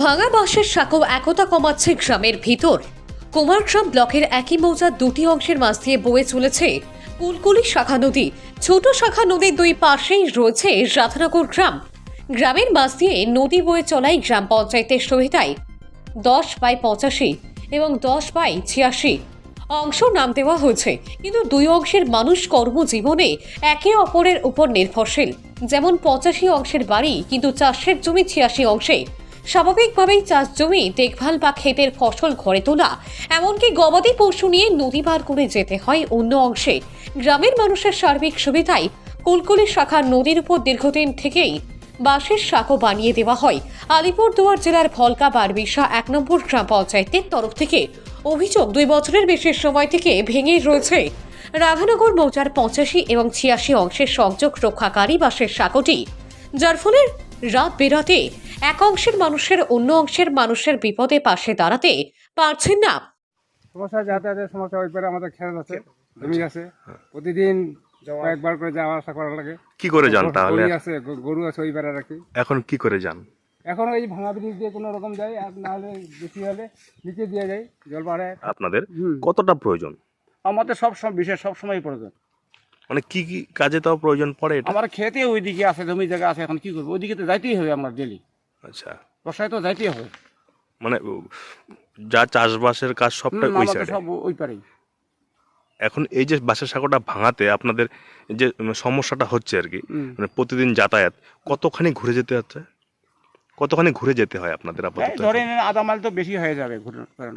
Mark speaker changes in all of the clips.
Speaker 1: ভাঙা বাঁশের সাঁকো একতা কমাচ্ছে গ্রামের ভিতর। কুমারগ্রাম ব্লকের একই মৌজার দুটি অংশের মাঝ দিয়ে বয়ে চলেছে কুলকুলি শাখা নদী। ছোট শাখা নদীর দুই পাশেই রয়েছে রাধানগর গ্রাম। গ্রামের মাঝ দিয়ে নদী বয়ে চলাই গ্রাম পঞ্চায়েতের সহিতায় দশ বাই পঁচাশি এবং দশ বাই ছিয়াশি অংশ নাম দেওয়া হয়েছে। কিন্তু দুই অংশের মানুষ কর্মজীবনে একে অপরের উপর নির্ভরশীল। যেমন পঁচাশি অংশের বাড়ি, কিন্তু চাষের জমি ছিয়াশি অংশে। স্বাভাবিকভাবেই চাষ জমি, দেখভাল বা ক্ষেতের ফসল ঘরে তোলা। এমনকি গবাদি পশু নিয়ে নদী পার করে যেতে হয় অন্য অংশে। গ্রামের মানুষের সার্বিক সুবিধায় কুলকুলি শাখা নদীর উপর দীর্ঘদিন থেকেই বাঁশের সাঁকো বানিয়ে দেওয়া হয়। আলিপুরদুয়ার জেলার ভলকা বারবিশা এক নম্বর গ্রাম পঞ্চায়েতের তরফ থেকে অভিযোগ দুই বছরের বেশি সময় থেকে ভেঙে রয়েছে। রাধানগর মৌজার পঁচাশি এবং ছিয়াশি অংশের সংযোগ রক্ষাকারী বাঁশের সাঁকোটি যার ফলে রাত বেরাতে এক অংশের মানুষের অন্য অংশের মানুষের বিপদে পাশে দাঁড়াতে পারছেন না।
Speaker 2: সমস্যা যাতায়াতের সমস্যা ওই পারে আমাদের খেত আছে জমি আছে। প্রতিদিন কয়েকবার করে যাওয়া আসা করা লাগে।
Speaker 3: কি করে যান তাহলে?
Speaker 2: আছে গরু আছে ওই পারে রাখি
Speaker 3: এখন কি করে যান?
Speaker 2: এখন ওই ভাঙা ব্রিজ দিয়ে কোনো রকম যাই আর না হলে বেশি হলে নিচে দিয়ে যাই জল বাড়ে
Speaker 3: আপনাদের? কতটা প্রয়োজন?
Speaker 4: আমাদের সব সময় বিশেষ সব সময় প্রয়োজন।
Speaker 3: মানে কি কি কাজে তাও প্রয়োজন পড়ে
Speaker 4: আমার খেতে ওইদিকে আছে জমি জায়গা আছে এখন কি করব? ওইদিকে তো যাইতেই হবে আমার ডেলি
Speaker 3: আচ্ছা।
Speaker 4: বর্ষায় তো যাইতেই হবে।
Speaker 3: মানে যা চাষবাসের কাজ সবটা ওই সাইডে
Speaker 4: সব ওই পারেই।
Speaker 3: এখন এই যে বাসের সাঁকোটা ভাঙাতে আপনাদের যে সমস্যাটা হচ্ছে আর কি মানে প্রতিদিন যাতায়াত কতখানি ঘুরে যেতে হচ্ছে? কতখানি ঘুরে যেতে হয় আপনাদের আপাতত?
Speaker 4: ধরে নিন আধা মাইল তো বেশি হয়ে যাবে।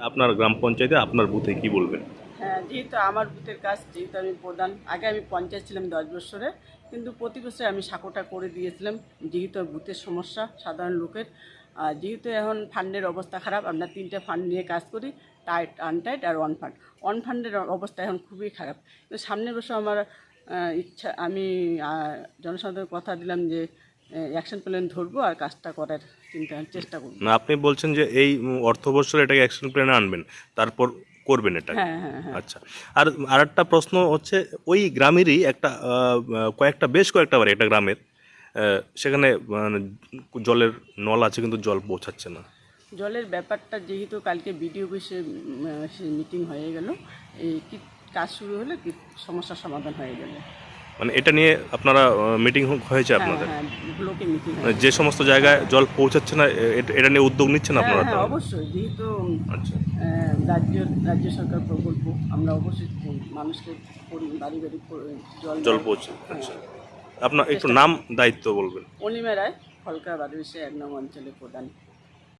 Speaker 3: আপনার গ্রাম পঞ্চায়েতে আপনার বুথে কি বলবেন?
Speaker 5: হ্যাঁ যেহেতু আমার বুথের কাজ, যেহেতু আমি প্রধান, আগে আমি পঞ্চায়েত ছিলাম দশ বছরে, কিন্তু প্রতি বছরে আমি সাঁকোটা করে দিয়েছিলাম, যেহেতু বুথের সমস্যা, সাধারণ লোকের। যেহেতু এখন ফান্ডের অবস্থা খারাপ, আমরা তিনটে ফান্ড নিয়ে কাজ করি, টাইট, আনটাইট আর ওয়ান ফান্ড। ওয়ান ফান্ডের অবস্থা এখন খুবই খারাপ। কিন্তু সামনের বছর আমার ইচ্ছা, আমি জনসাধারণের কথা দিলাম যে অ্যাকশন প্ল্যান ধরবো আর কাজটা করার চিন্তা, চেষ্টা করব।
Speaker 3: আপনি বলছেন যে এই অর্থ এটাকে অ্যাকশন প্ল্যানে আনবেন, তারপর করবেন এটা।
Speaker 5: হ্যাঁ হ্যাঁ হ্যাঁ।
Speaker 3: আচ্ছা। আর আর একটা প্রশ্ন হচ্ছে ওই গ্রামেরই একটা কয়েকটা বেশ কয়েকটা বাড়ি একটা গ্রামের সেখানে মানে, জলের নল আছে কিন্তু জল পৌঁছাচ্ছে না।
Speaker 5: জলের ব্যাপারটা যেহেতু কালকে বিডিও অফিসে মিটিং হয়ে গেল এই কাজ শুরু হলে সমস্যার সমাধান হয়ে গেল
Speaker 3: মানে এটা নিয়ে আপনারা মিটিং হয়েছে
Speaker 5: হ্যাঁ
Speaker 3: আপনাদের?
Speaker 5: হ্যাঁ
Speaker 3: যে সমস্ত জায়গায় জল পৌঁছাচ্ছে না এটা নিয়ে উদ্যোগ নিচ্ছেন
Speaker 5: হ্যাঁ
Speaker 3: আপনারা?
Speaker 5: অবশ্যই। যেহেতু
Speaker 3: আচ্ছা।
Speaker 5: রাজ্য রাজ্য সরকার প্রকল্প আমরা অবশ্যই মানুষকে বাড়ি বাড়ি জল
Speaker 3: জল পৌঁছে। আচ্ছা। আপনার একটু নাম দায়িত্ব বলবেন।
Speaker 5: অনিমা রায় ফলকা এক নং অঞ্চলের প্রধান।